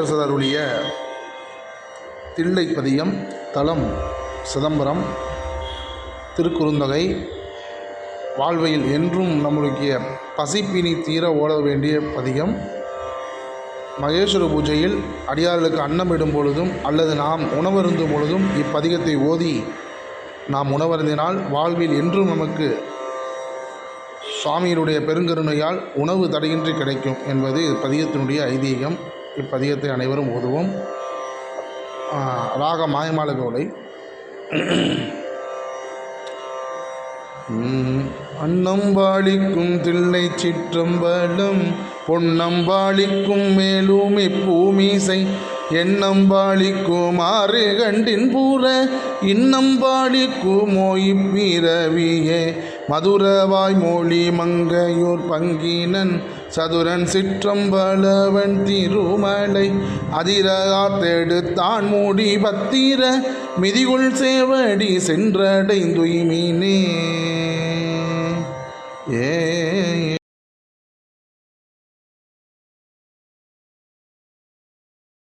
அருளிய தில்லைப்பதியம் தலம் சிதம்பரம் திருக்குறுந்தகை வாழ்வையில் என்றும் நம்மளுடைய பசிப்பினி தீர ஓட வேண்டிய பதிகம். மகேஸ்வர பூஜையில் அடியார்களுக்கு அன்னமிடும் பொழுதும் அல்லது நாம் உணவருந்தும் பொழுதும் இப்பதிகத்தை ஓதி நாம் உணவருந்தினால் வாழ்வில் என்றும் நமக்கு சுவாமியினுடைய பெருங்கருணையால் உணவு தடையின்றி கிடைக்கும் என்பது பதியத்தினுடைய ஐதீகம். இப்பதிகத்தை அனைவரும் ஓதுவோம். ராக மாயமால கவுளை அன்னம்பாளிக்கும் தில்லை சிற்றம்பலம் பொன்னம்பாளிக்கும் மேலும் பூமிசை எண்ணம்பாளிக்கும் ஆறு கண்டின் பூர இன்னம்பாளிக்கும் இப்பிறவியே மதுரவாய் மொழி மங்கையூர் பங்கினன் சதுரன் சிற்றம்பலவன் திருமலை அதிரகாத்தெடுத்தான் மூடி பத்திர மிதிகுள் சேவடி சென்றடைந்துய்மினே ஏ